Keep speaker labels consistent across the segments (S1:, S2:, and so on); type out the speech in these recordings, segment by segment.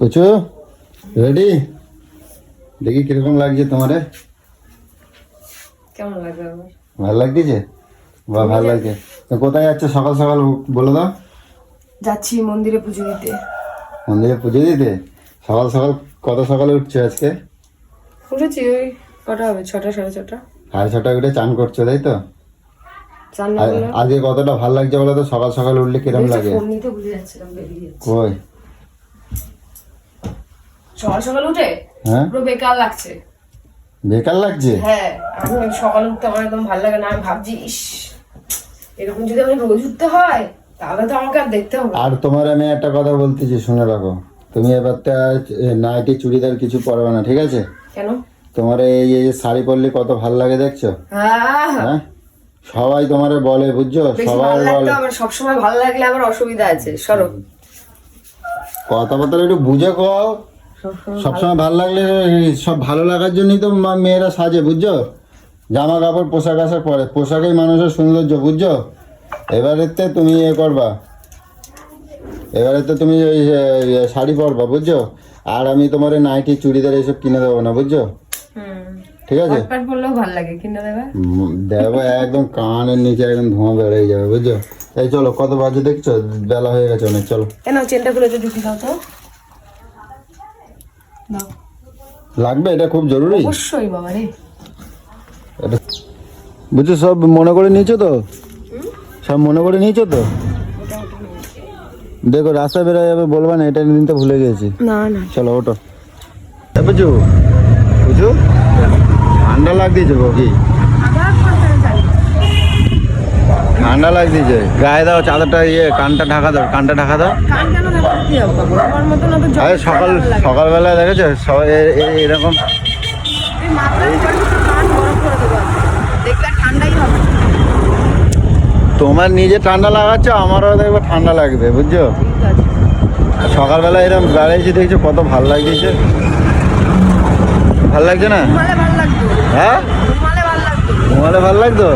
S1: পুচু ready দেখি কীরকম লাগছে তোমারে।
S2: কেমন আমার
S1: ভালো লাগতেছে? বা ভালো লাগছে। তো কোথায় যাচ্ছে? সকাল সকাল বলে দাও।
S2: যাচ্ছি মন্দিরে পুজো দিতে।
S1: মন্দিরে পুজো দিতে? সকাল সকাল কত সকালে উঠছো আজকে?
S2: উঠেছি ওই কটা হবে? ছটা সাড়ে ছটা।
S1: সাড়ে ছটা উঠে চান করছ তাই তো? আজকে কতটা ভালো লাগছে বলো তো? সকাল সকাল উঠলে কীরকম লাগে? কই?
S2: সকাল সকাল উঠে
S1: হ্যাঁ?
S2: পুরো বেকার লাগছে।
S1: বেকার লাগছে?
S2: হ্যাঁ আমি ওই উঠতে আমার একদম ভালো লাগে না। আমি ভাবছি ইস এরকম যদি আমি রোজ উঠতে হয় তাহলে তো আমাকে আর দেখতে হবে
S1: আর তোমার আমি একটা কথা বলতেছি শুনে রাখো। তুমি এবার নাইটি চুড়িদার কিছু পরবে না ঠিক আছে?
S2: কেন?
S1: তোমার এই যে শাড়ি পরলে কত ভালো লাগে দেখছ?
S2: হ্যাঁ?
S1: সবাই তোমারে বলে বুঝছ? সবাই বলে।
S2: আবার সবসময় ভালো লাগলে আবার অসুবিধা আছে সরো।
S1: কথাবার্তা একটু বুঝে কও। সবসময় ভালো লাগলে সব ভালো লাগার জন্যই তো মেয়েরা সাজে বুঝছ? জামা কাপড় পোশাক আশাক পরে। পোশাকেই মানুষের সৌন্দর্য বুঝছ? এবারেতে তুমি ইয়ে করবা। এবারে তো তুমি ওই শাড়ি পরবা বুঝছ? আর আমি তোমার নাইটি চুড়িদার এইসব কিনে দেবো না বুঝছ? ঠিক আছে?
S2: দেবে?
S1: একদম কানের নিচে একদম ধোঁয়া বেড়ে যাবে বুঝছ? এই চলো কত বাজে দেখছ? বেলা হয়ে গেছে অনেক চলো।
S2: চেনটা খুলে ঢুকে দাও তো। দাও।
S1: লাগবে? এটা খুব জরুরি?
S2: অবশ্যই বাবা রে।
S1: বুঝছ সব মনে করে নিয়েছো তো? সব মনে করে নিয়েছো তো? দেখো রাস্তা বেরোয় যাবে বলবা না এটা নিতে ভুলে গেছি
S2: না না।
S1: চলো ওটো বুঝু? বুঝু? ঠান্ডা লাগতেছে গো কি? ঠান্ডা লাগতেছে গায়ে দাও চাদরটা ইয়ে কানটা ঢাকা দাও কানটা ঢাকা দাও।
S2: আমার
S1: সকাল সকালবেলা দেখেছ? এরকম তোমার নিজে ঠান্ডা লাগাচ্ছ, আমারও দেখবে ঠান্ডা লাগবে, বুঝছ? সকালবেলা এরকম বেড়াইছি দেখছ, কত ভালো লাগছে। ভালো লাগছে না? হ্যাঁ?
S2: ঘুমালে ভালো লাগতো?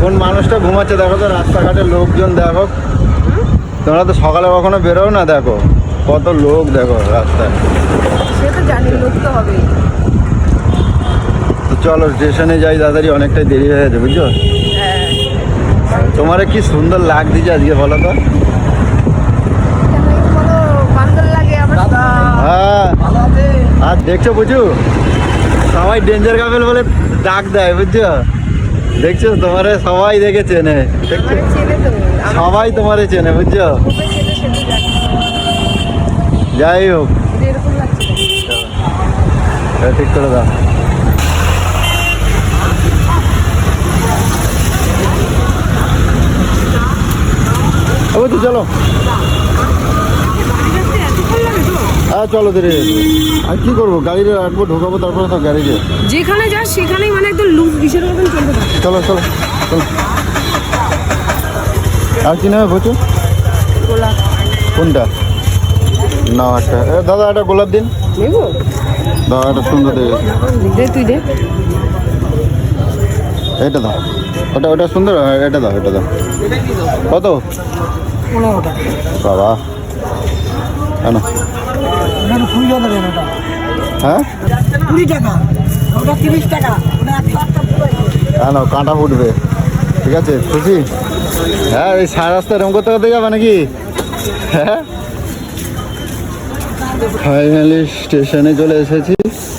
S1: কোন মানুষটা ঘুমাচ্ছে দেখো তো, রাস্তাঘাটে লোকজন দেখো। তোমরা তো সকালে কখনো বেরো না দেখো। কত লোক দেখো রাস্তায়।
S2: সে তো জানি লোক তো হবেই।
S1: তো চলো স্টেশনে যাই তাড়াতাড়ি অনেকটাই দেরি হয়ে গেছে বুঝছ?
S2: হ্যাঁ।
S1: তোমার কি সুন্দর লাগছে আজকে বলো তো?
S2: লাগে
S1: হ্যাঁ। আর দেখছ বুঝু? সবাই ডেঞ্জার কাপেল বলে ডাক দেয় বুঝছ? দেখছ? তোমারে সবাই দেখে চেনে। দেখছ সবাই তোমারে চেনে বুঝছ? যাই হোক। ঠিক করে দাও। তো চলো। হ্যাঁ চলো ধীরে আর কি করব? গাড়িতে রাখব ঢোকাবো তারপরে তো গাড়িতে
S2: যেখানে যাস সেখানেই মানে একদম লুক কিসের মতন চলতে
S1: চলো চলো চলো। আর কি নেবে প্রচুর
S2: গোলাপ।
S1: কোনটা? না একটা। দাদা একটা গোলাপ দিন। দাদা একটা সুন্দর দেবে
S2: দে তুই দে।
S1: এটা দাও। ওটা ওটা সুন্দর? হ্যাঁ, এটা দাও এটা দাও। কত? বাবা। কেন? হ্যাঁ?
S3: কুড়ি টাকা। ওটা তিরিশ টাকা।
S1: কাঁটা ফুটবে। ঠিক আছে? খুশি? হ্যাঁ এই সারা রাস্তা এরকম করতে করতে যাবে নাকি? হ্যাঁ? ফাইনালি স্টেশনে চলে এসেছি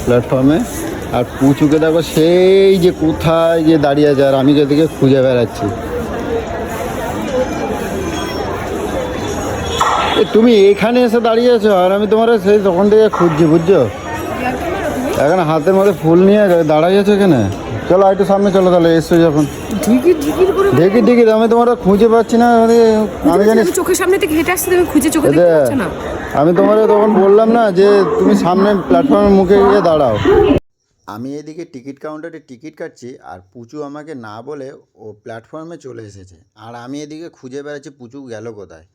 S1: প্ল্যাটফর্মে আর পুচুকে দেখো সেই যে কোথায় যে দাঁড়িয়ে আছে আর আমি যেদিকে খুঁজে বেড়াচ্ছি। এ, তুমি এখানে এসে দাঁড়িয়ে আছো আর আমি তোমার সেই তখন থেকে খুঁজছি বুঝছ? এখন হাতের মধ্যে ফুল নিয়ে দাঁড়াই আছো এখানে? চলো একটু সামনে চলো তাহলে এসছো যখন। দেখি দেখি আমি তোমার খুঁজে পাচ্ছি না আমি আমি জানি
S2: চোখের সামনে থেকে হেঁটে আসতে তুমি খুঁজে চোখে
S1: এতে
S2: দেখতে পাচ্ছ না।
S1: আমি তোমার তখন বললাম না যে তুমি সামনে প্ল্যাটফর্মের মুখে গিয়ে দাঁড়াও। আমি এদিকে টিকিট কাউন্টারে টিকিট কাটছি আর পুচু আমাকে না বলে ও প্ল্যাটফর্মে চলে এসেছে। আর আমি এদিকে খুঁজে বেড়াচ্ছি পুচু গেল কোথায়?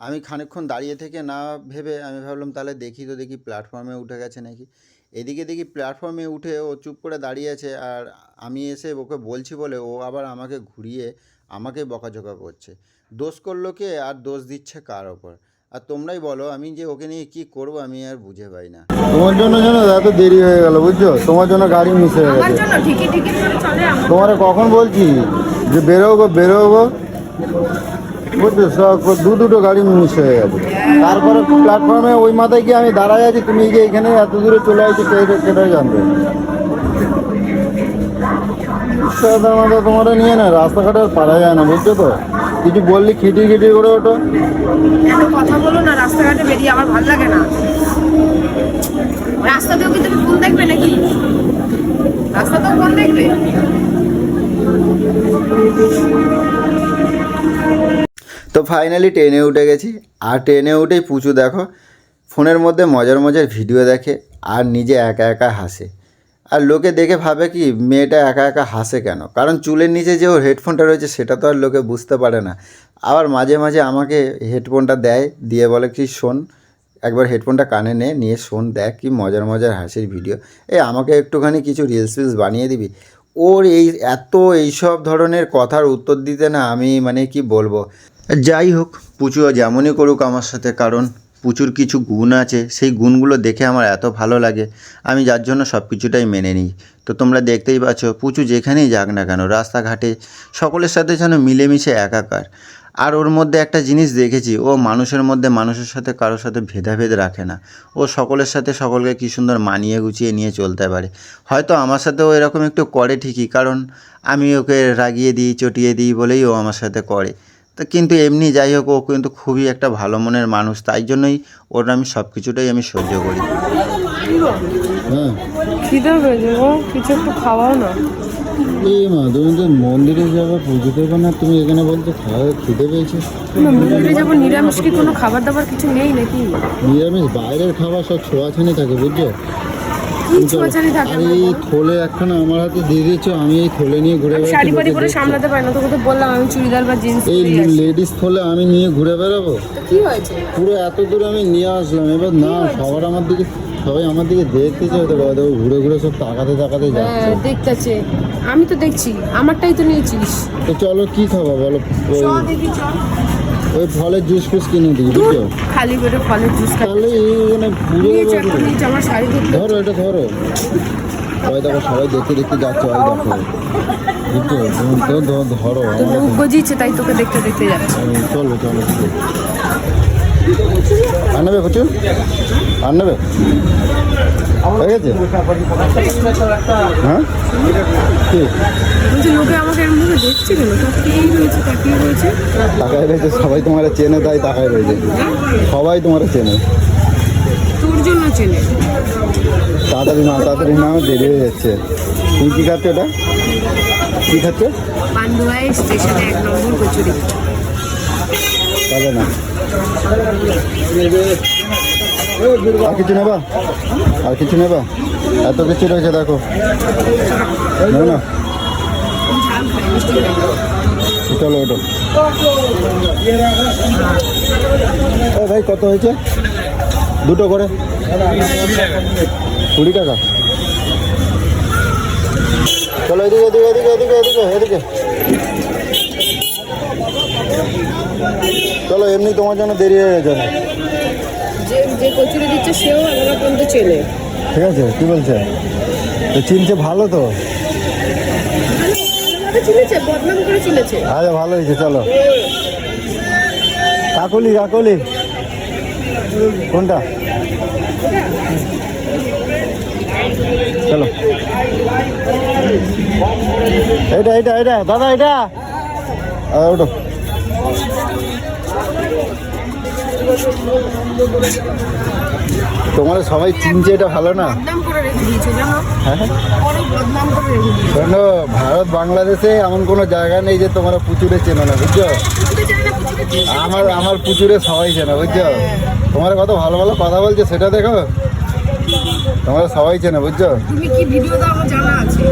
S1: আমি খানিকক্ষণ দাঁড়িয়ে থেকে না ভেবে আমি ভাবলাম তাহলে দেখি তো দেখি প্ল্যাটফর্মে উঠে গেছে নাকি। এদিকে দেখি প্ল্যাটফর্মে উঠে ও চুপ করে দাঁড়িয়ে আছে আর আমি এসে ওকে বলছি বলে ও আবার আমাকে ঘুরিয়ে আমাকে বকাঝকা করছে। দোষ করল কে আর দোষ দিচ্ছে কার ওপর?
S4: আর তোমরাই বলো আমি যে ওকে নিয়ে কি করব আমি আর বুঝে পাই না।
S1: তোমার জন্য যেন এত দেরি হয়ে গেল বুঝছ? তোমার জন্য গাড়ি মিস হয়ে
S2: আমার
S1: গেছে।
S2: জন্য ঠিকই ঠিকই করে চলে আমার
S1: তোমারে কখন বলছি? যে বেরোবো বেরোবো। বুঝছ দু দুটো গাড়ি মিস হয়ে গেছে। তারপরে প্ল্যাটফর্মে ওই মাথায় গিয়ে আমি দাঁড়ায় আছি, তুমি যে এখানে এত দূরে চলে আসছো সেটাই জানবে? সাধারণ মতো নিয়ে না, রাস্তাঘাটে আর পারা যায় না, বুঝছ তো? কিছু বললি খিটির খিটির করে ওঠো।
S2: কথা বলো না, রাস্তাঘাটে বেরিয়ে আমার ভালো লাগে না। রাস্তাতেও কি তুমি ফোন দেখবে নাকি? রাস্তাতেও ফোন দেখবে?
S4: তো ফাইনালি ট্রেনে উঠে গেছি। আর ট্রেনে উঠেই পুচু দেখো, ফোনের মধ্যে মজার মজার ভিডিও দেখে আর নিজে একা একা হাসে। আর লোকে দেখে ভাবে কি, মেয়েটা একা একা হাসে কেন? কারণ চুলের নিচে যে ওর হেডফোনটা রয়েছে, সেটা তো আর লোকে বুঝতে পারে না। আবার মাঝে মাঝে আমাকে হেডফোনটা দেয়, দিয়ে বলে কি, শোন, একবার হেডফোনটা কানে নে, নিয়ে শোন, দেখ কি মজার মজার হাসির ভিডিও এই আমাকে একটুখানি কিছু রিলস ফিলস বানিয়ে দিবি? ওর এই এত এইসব ধরনের কথার উত্তর দিতে না আমি মানে কি বলব? যাই হোক পুচু যেমনই করুক আমার সাথে, কারণ পুচুর কিছু গুণ আছে, সেই গুণগুলো দেখে আমার এত ভালো লাগে, আমি যার জন্য সব কিছুটাই মেনে নিই। তো তোমরা দেখতেই পাচ্ছ, পুচু যেখানেই যাক না কেন, রাস্তাঘাটে সকলের সাথে যেন মিলেমিশে একাকার। আর ওর মধ্যে একটা জিনিস দেখেছি, ও মানুষের মধ্যে মানুষের সাথে কারোর সাথে ভেদাভেদ রাখে না। ও সকলের সাথে সকলকে কী সুন্দর মানিয়ে গুছিয়ে নিয়ে চলতে পারে। হয়তো আমার সাথেও এরকম একটু করে ঠিকই, কারণ আমি ওকে রাগিয়ে দিই, চটিয়ে দিই বলেই ও আমার সাথে করে। তো কিন্তু এমনি যাই হোক ও কিন্তু খুবই একটা ভালো মনের মানুষ। তাই জন্যই ওর আমি সব কিছুটাই আমি সহ্য করি।
S1: হ্যাঁ।
S2: খিদে পেয়েছে গো কিছু একটু খাওয়াও না।
S1: এই মা তুমি তো মন্দিরে যাবে পুজো দেবে না তুমি এখানে বলছো খাওয়া খিদে পেয়েছে।
S2: না মন্দিরে যাব নিরামিষ কি কোনো খাবার দাবার কিছু নেই নাকি?
S1: নিরামিষ বাইরের খাবার সব ছোঁয়াছানি থাকে বুঝছ? এই থলে একখানা আমার হাতে দিয়ে দিয়েছ আমি এই থলে নিয়ে ঘুরে
S2: আমি শাড়ি পাড়ি পরে সামলাতে পারি না তোকে তো বললাম আমি চুড়িদার বা জিন্স
S1: এই লেডিস থলে আমি নিয়ে ঘুরে বেড়াবো?
S2: তো কি হয়েছে?
S1: পুরো এত দূরে আমি নিয়ে আসলাম এবার না সবার আমার দিকে সবাই আমার দিকে দেখতে চাই তো দেখো ঘুরে ঘুরে সব তাকাতে তাকাতে যাচ্ছে।
S2: হ্যাঁ দেখতেছে। আমি তো দেখছি আমারটাই তো নিয়েছিস।
S1: তো চলো কি খাব বলো?
S2: দেখি চল
S1: ওই ফলের জুস ফুস কিনে দিই বুঝছ?
S2: খালি পেটে ফলের জুস
S1: তাহলে
S2: নিয়েছে
S1: দেবো
S2: আমার শাড়ি
S1: ধরো এটা ধরো। ওই দেখো সবাই দেখতে দেখতে যাচ্ছে ওই দেখো। বুঝছ? ধরো
S2: তো তাই তোকে দেখতে দেখতে যাচ্ছে।
S1: চলো চলো। আর নেবে কুচু আর নেবে হয়ে? গেছে হ্যাঁ
S2: তাকায় রয়েছে
S1: সবাই তোমার চেনে তাই তাকায় রয়েছে। সবাই তোমার চেনে। তাড়াতাড়ি না তাড়াতাড়ি না দেরি হয়ে যাচ্ছে। তুমি কী খাচ্ছ ওটা কী খাচ্ছ?
S2: পান্ডুয়ায় স্টেশনে এক নম্বর কচুরি।
S1: না আর কিছু নেবা? আর কিছু নেবা? এত কিছু রয়েছে দেখো। না। চলো ওটো ও ভাই, কত হয়েছে? দুটো করে। কুড়ি টাকা। চলো এদিকে এদিকে এদিকে এদিকে এদিকে এদিকে। চলো এমনি তোমার জন্য দেরি হয়ে গেছে।
S2: যে যে কচুরি দিচ্ছে সেও এখনও পর্যন্ত চেনে।
S1: ঠিক আছে কি বলছে? তো চিনছে ভালো তো? আচ্ছা ভালো হয়েছে চলো। কাকলি কাকলি। কোনটা? চলো। এটা এটা এটা দাদা এটা ওঠো। তোমার সবাই চিনছে এটা ভালো না?
S2: জানো?
S1: হ্যাঁ শোনো ভারত বাংলাদেশে এমন কোনো জায়গা নেই যে তোমরা পুচুরে চেনো না বুঝছ। আমার আমার পুচুরে সবাই চেনে বুঝছ? তোমার কত ভালো ভালো কথা বলছে সেটা দেখো। তোমরা সবাই চেনে বুঝছ?
S2: তুমি কি ভিডিও দাও আমার জানা আছে।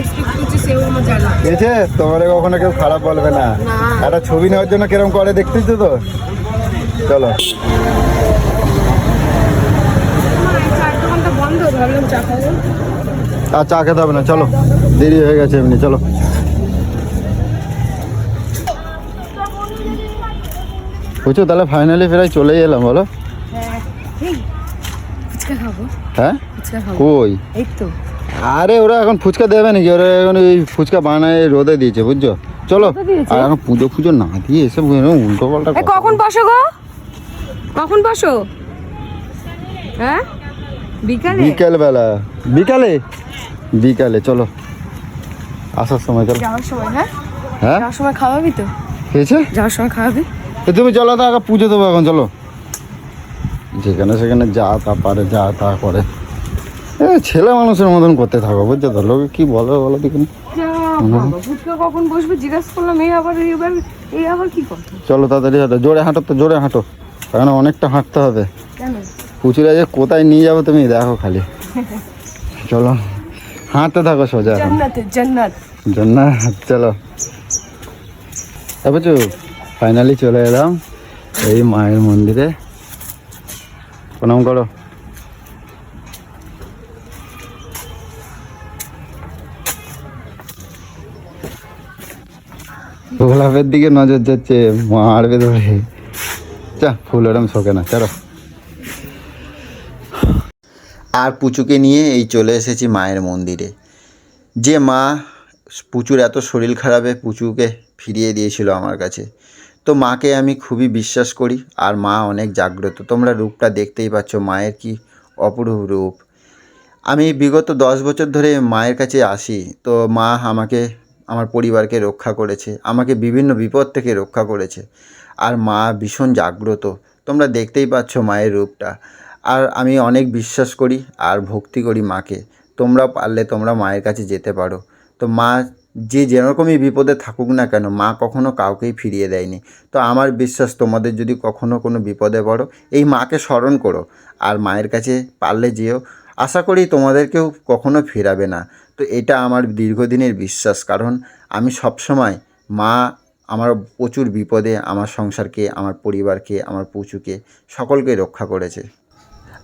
S2: এক্সপেক্ট করছি সেও আমার জানা আছে।
S1: তোমার কখনো কেউ খারাপ বলবে না। একটা ছবি নেওয়ার জন্য কিরম করে দেখতেছো তো?
S2: তো চলো
S1: আর চা খেতে হবে না চলো। দেরি হয়ে গেছে এমনি চলো।
S5: বুঝছ তাহলে ফাইনালি প্রায় চলেই এলাম বলো।
S2: হ্যাঁ ফুচকা খাব।
S5: হ্যাঁ?
S2: ফুচকা খাব।
S5: কই?
S2: এই তো।
S5: আরে ওরা এখন ফুচকা দেবে নাকি? ওরা এখন এই ফুচকা বানায় রোদে দিয়েছে বুঝছ? চলো আর এখন পুজো ফুজো না দিয়ে এসব উল্টো পাল্টা
S2: কখন বসো গো? কখন বসো? হ্যাঁ? বিকালে?
S5: বিকেল বেলা বিকালে? বিকালে চলো। আসার সময় চলো।
S2: যাওয়ার সময় হ্যাঁ?
S5: হ্যাঁ?
S2: যাওয়ার সময় খাওয়াবি তো?
S5: খেয়েছে
S2: যাওয়ার সময় খাওয়াবি।
S5: তুমি চলো তো আগে পুজো দেবো এখন চলো। যেখানে সেখানে যা তা পারে যা তা করে। এ ছেলে মানুষের মতন করতে থাকো বুঝছ তো? লোকে কি বলে বলো দেখুন
S2: যা বাবা, ফুচকা কখন বসবে? জিজ্ঞাসা করলাম এই আবার এবার এই আবার কি কথা
S5: চলো তাড়াতাড়ি হাঁটো জোরে হাঁটো তো জোরে হাঁটো। কারণ অনেকটা হাঁটতে হবে। পুচুরা যে কোথায় নিয়ে যাব তুমি দেখো খালি। চলো হাঁটতে থাকো সোজা
S2: জান্নাতে জান্নাত।
S5: চলো। বুঝু ফাইনালি চলে এলাম এই মায়ের মন্দিরে। প্রণাম করো। গোলাপের দিকে নজর যাচ্ছে মারবে ধরে চা ফুল ওরম শোকে না, চলো।
S1: আর পুচুকে নিয়ে এই চলে এসেছি মায়ের মন্দিরে। যে মা পুচুর এত শরীর খারাপে পুচুকে ফিরিয়ে দিয়েছিল আমার কাছে। তো মাকে আমি খুবই বিশ্বাস করি আর মা অনেক জাগ্রত। তোমরা রূপটা দেখতেই পাচ্ছ, মায়ের কি অপরূপ রূপ। আমি বিগত দশ বছর ধরে মায়ের কাছে আসি, তো মা আমাকে, আমার পরিবারকে রক্ষা করেছে, আমাকে বিভিন্ন বিপদ থেকে রক্ষা করেছে আর মা ভীষণ জাগ্রত। তোমরা দেখতেই পাচ্ছ মায়ের রূপটা আর আমি অনেক বিশ্বাস করি আর ভক্তি করি মাকে। তোমরা পারলে তোমরা মায়ের কাছে যেতে পারো। তো মা যে যেরকমই বিপদে থাকুক না কেন, মা কখনো কাউকেই ফিরিয়ে দেয়নি। তো আমার বিশ্বাস, তোমাদের যদি কখনো কোনো বিপদে পড়ো, এই মাকে স্মরণ করো। আর মায়ের কাছে পারলে যেও। আশা করি তোমাদেরকেও কখনো ফেরাবে না। তো এটা আমার দীর্ঘদিনের বিশ্বাস। কারণ আমি সবসময় মা আমার প্রচুর বিপদে, আমার সংসারকে, আমার পরিবারকে, আমার পুচুকে, সকলকে রক্ষা করেছে।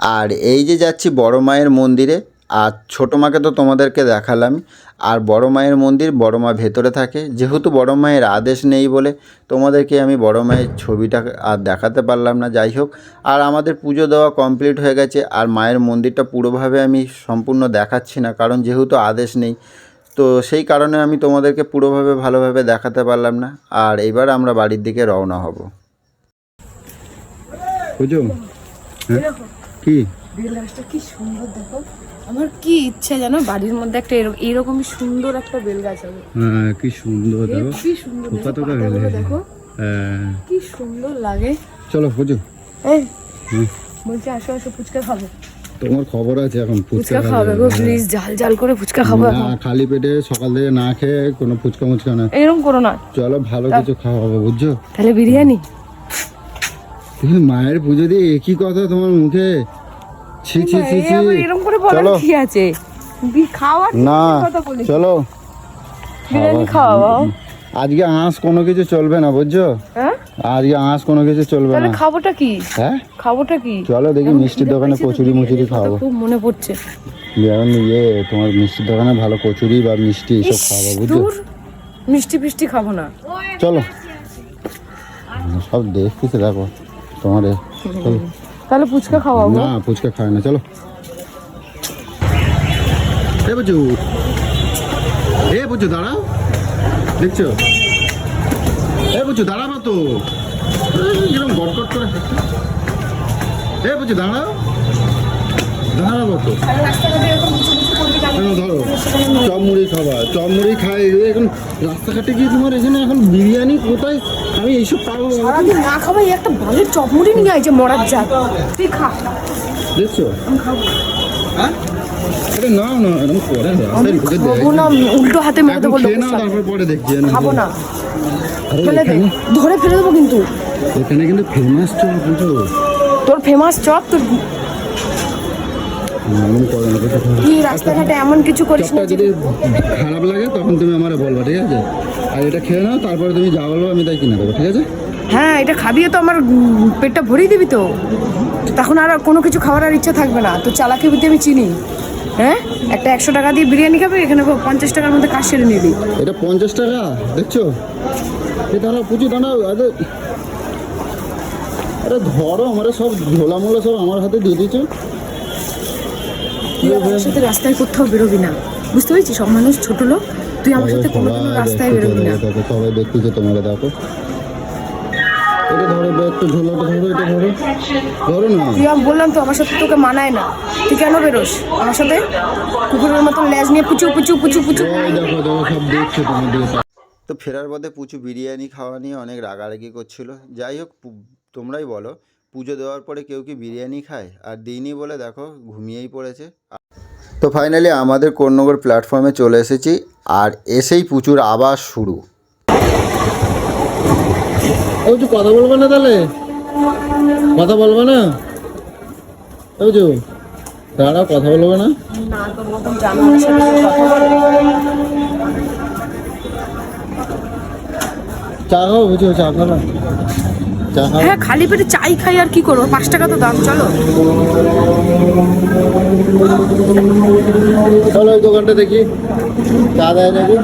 S1: আর এই যে যাচ্ছি বড় মায়ের মন্দিরে, আর ছোটো মাকে তো তোমাদেরকে দেখালাম আর বড় মায়ের মন্দির বড় মা ভেতরে থাকে। যেহেতু বড় মায়ের আদেশ নেই বলে তোমাদেরকে আমি বড় মায়ের ছবিটা আর দেখাতে পারলাম না যাই হোক। আর আমাদের পুজো দেওয়া কমপ্লিট হয়ে গেছে আর মায়ের মন্দিরটা পুরোভাবে আমি সম্পূর্ণ দেখাচ্ছি না কারণ যেহেতু আদেশ নেই। তো সেই কারণে আমি তোমাদেরকে পুরোভাবে ভালোভাবে দেখাতে পারলাম না আর এবার আমরা বাড়ির দিকে রওনা হব।
S5: হ্যাঁ? কি?
S2: কি সুন্দর দেখো। আমার কি ইচ্ছা জানো? বাড়ির মধ্যে একটা এরকম এরকমই সুন্দর একটা বেল গাছ হবে।
S5: হ্যাঁ কি সুন্দর দেখো।
S2: কি সুন্দর দেখো,
S5: থোকা থোকা বেল
S2: দেখো।
S5: হ্যাঁ।
S2: কি সুন্দর লাগে।
S5: চলো বুঝো
S2: এই বলছি আসো আসো ফুচকা খাব।
S5: তোমার খবর আছে এখন ফুচকা
S2: খাওয়াবে গো প্লিজ ঝাল ঝাল করে ফুচকা খাব
S5: না খালি পেটে সকাল থেকে না খেয়ে কোনো ফুচকা মুচকা না।
S2: এরকম করো না।
S5: চলো ভালো কিছু খাওয়াবো বুঝছ?
S2: তাহলে বিরিয়ানি?
S5: তুমি মায়ের পুজো দিয়ে একই কথা তোমার মুখে? ছি ছি ছি ছি।
S2: এরকম করে বলার কি আছে? বি- খাওয়ার
S5: না চলো।
S2: বিরিয়ানি খাওয়াবো
S5: আজকে আঁশ কোনো কিছু চলবে না বুঝছ?
S2: হ্যাঁ?
S5: আজকে আঁশ কোনো কিছু চলবে না।
S2: খাবোটা কি?
S5: হ্যাঁ?
S2: খাবোটা কি?
S5: চলো দেখি মিষ্টির দোকানে কচুরি মুচুরি খাওয়াবো
S2: খুব। মনে পড়ছে।
S5: যেমন ইয়ে তোমার মিষ্টির দোকানে ভালো কচুরি বা মিষ্টি এইসব খাওয়াবো বুঝছ?
S2: মিষ্টি ফিষ্টি খাব না।
S5: চলো। সব দেখতেছে দেখো তোমার।
S2: তাহলে ফুচকা খাওয়াবো।
S5: না, ফুচকা খায় না, চলো। এ বুঝু। এ বুঝু, দাঁড়া। দেখছ? এ বুঝু দাঁড়াবো তো। এরকম গটগট করে। এ বুঝু দাঁড়াও দাঁড়াবো তো। ধরো চপ মুড়ি খাবা চপ মুড়ি খাই এখন রাস্তাঘাটে গিয়ে তোমার এখানে এখন বিরিয়ানি কোথায়? আমি এইসব পাবো
S2: সারাদিন না খাবাই একটা ভালো চপমুড়ি নিয়ে আইছে মরার জাত। তুই খা।
S5: দেখছ? হ্যাঁ? আরে না না এরকম করে না।
S2: আমি
S5: ঢুকে দেয়।
S2: খাব না উল্টো হাতে মেরে দেবো
S5: খেয়ে
S2: লোকের
S5: নাও
S2: সাথে।
S5: তারপর পরে দেখছি
S2: খাব না। ফেলে দে। ধরে ফেলে দেবো কিন্তু।
S5: এখানে কিন্তু ফেমাস চপ বুঝছ?
S2: তোর ফেমাস চপ তোর
S5: এমন করে না কিছু খারাপ।
S2: কি রাস্তাঘাটে এমন কিছু করিস না
S5: যদি খারাপ লাগে তখন তুমি আমার বলবা ঠিক আছে? আর এটা খেয়ে নাও তারপরে তুমি যা বলব আমি তাই কিনে দেবো ঠিক আছে?
S2: হ্যাঁ এটা খাবি তো আমার পেটটা ভরিয়ে দিবি তো। তখন আর কোনো কিছু খাওয়ার আর ইচ্ছা থাকবে না। তো চালাকি বুদ্ধি আমি চিনি। হ্যাঁ? একটা একশো টাকা দিয়ে বিরিয়ানি খাবে এখানে পঞ্চাশ টাকার মধ্যে কাজ সেরে নিবি।
S5: এটা পঞ্চাশ টাকা? দেখছ? এ দাঁড়াও পুজো দাঁড়াও আরে।
S1: আরে ধরো আমরা সব ঝোলা মোলা সব আমার হাতে দিয়ে দিয়েছ।
S2: তুই আমার সাথে রাস্তায় কোথাও বেরোবি না। বুঝতে পেরেছিস? সব মানুষ ছোট লোক। তুই আমার সাথে কোনোদিনও রাস্তায় বেরোবি না।
S1: সবাই তোমাকে দেখো। এটা ধরো একটু ঝোলাটা ধরো এটা ধরো ধরো। না।
S2: তুই আমি বললাম তো আমার সাথে তোকে মানায় না। তুই কেন বেরোস? আমার সাথে কুকুরের মতন লেজ নিয়ে পুচু পুচু পুচু পুচু।
S1: দেখো দেখো সব দেখছে তোমার দিকে
S6: তো ফেরার পথে পুচু বিরিয়ানি খাওয়া নিয়ে অনেক রাগারাগি করছিল। যাই হোক তোমরাই বলো পুজো দেওয়ার পরে কেউ কি বিরিয়ানি খায়? আর দিইনি বলে দেখো ঘুমিয়েই পড়েছে। তো ফাইনালি আমাদের কোন্নগর প্ল্যাটফর্মে চলে এসেছি, আর এসেই পুচুর আবার শুরু।
S1: কথা বলব না তাহলে? কথা বলব না? যে দাঁড়াও, কথা বলব না? চা খাও খাবা চা খাও
S2: হ্যাঁ খালি পেটে চাই খাই আর কি করব? পাঁচ টাকা তো দাম চলো।
S1: চলো ওই দোকানটা দেখি। চা দেয় নাকি?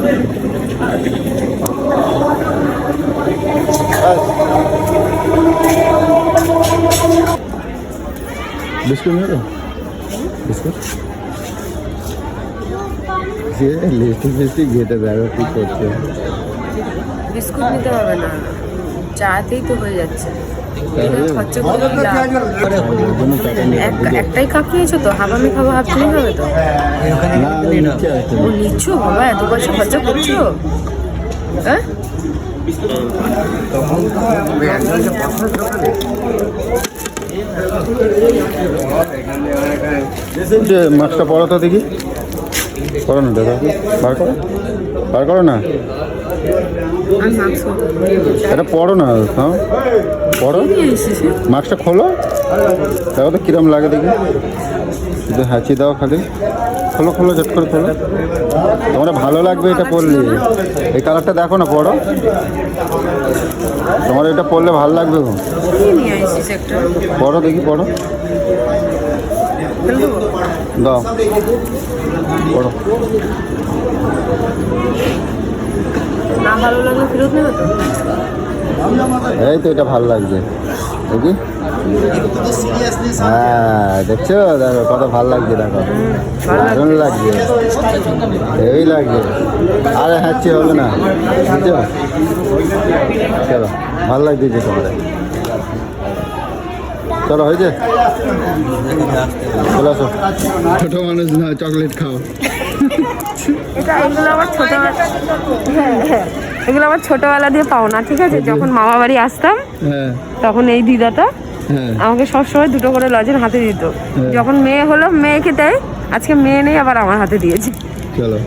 S1: বিস্কুট ফিস্টিক ঘেটে করছে।
S2: বিস্কুট নিতে হবে না। চাতেই তো হয়ে যাচ্ছে। একটাই কাপ নিয়েছো তো? হাফ আমি খাব হাফ তুমি খাবে তো?
S1: না আমি নিচে
S2: ও নিচ্ছ? বাবা এত পয়সা খরচা করছ? হ্যাঁ?
S1: যে মাছটা পড়ো তো দেখি। করো না দাদা বার করো। বার করো না? এটা পড়ো না হ্যাঁ? পড়ো? মাস্কটা খোলো। দেখো তো কিরম লাগে দেখি। একটু হাঁচি দাও খালি। খোলো খোলো চট করে খোলো। তোমার ভালো লাগবে এটা পরলে এই কালারটা দেখো না পড়ো। তোমার এটা পরলে ভালো লাগবে পড়ো দেখি পড়ো। দাও। পড়ো।
S2: না ভালো লাগলে ফেরত নেবে তো?
S1: এই তো এটা ভালো লাগছে। দেখি। হ্যাঁ দেখছ? দেখো কত ভালো লাগছে দেখো। দারুণ লাগছে। এই লাগছে। আরে হ্যাচ্ছে হবে না। বুঝছ চলো ভালো লাগছে তোমার চলো হয়েছে? চলে আসো। ছোট মানুষ না চকলেট খাও।
S2: এটা এগুলো আমার ছোটবেলা হ্যাঁ হ্যাঁ। এগুলো আমার ছোটবেলা দিয়ে পাও না ঠিক আছে? যখন মামা বাড়ি আসতাম
S1: হ্যাঁ।
S2: তখন এই দিদাটা
S1: হ্যাঁ।
S2: আমাকে সবসময় দুটো করে লজের হাতে দিত। যখন মেয়ে হলো মেয়েকে দেয় আজকে মেয়ে নেই আবার আমার হাতে দিয়েছে।
S1: চলো।